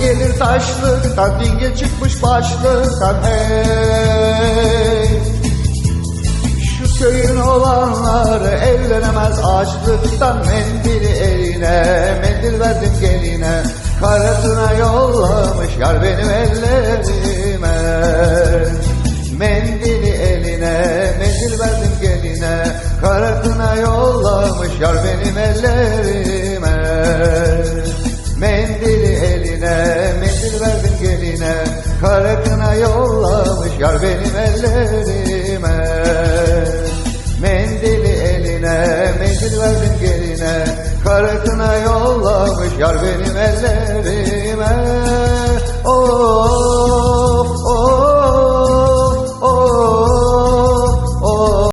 gelir taşlıktan Dingil çıkmış başlıktan hey. Şu köyün olanları evlenemez açlıktan Mendili eline mendil verdim geline. Karasına yollamış yar benim ellerime. Mendili eline mendil verdim geline. Karasına yollamış yar benim ellerime geline Karakına yollamış yar benim ellerime. Mendili eline mendil verdim geline Karakına yollamış yar benim ellerime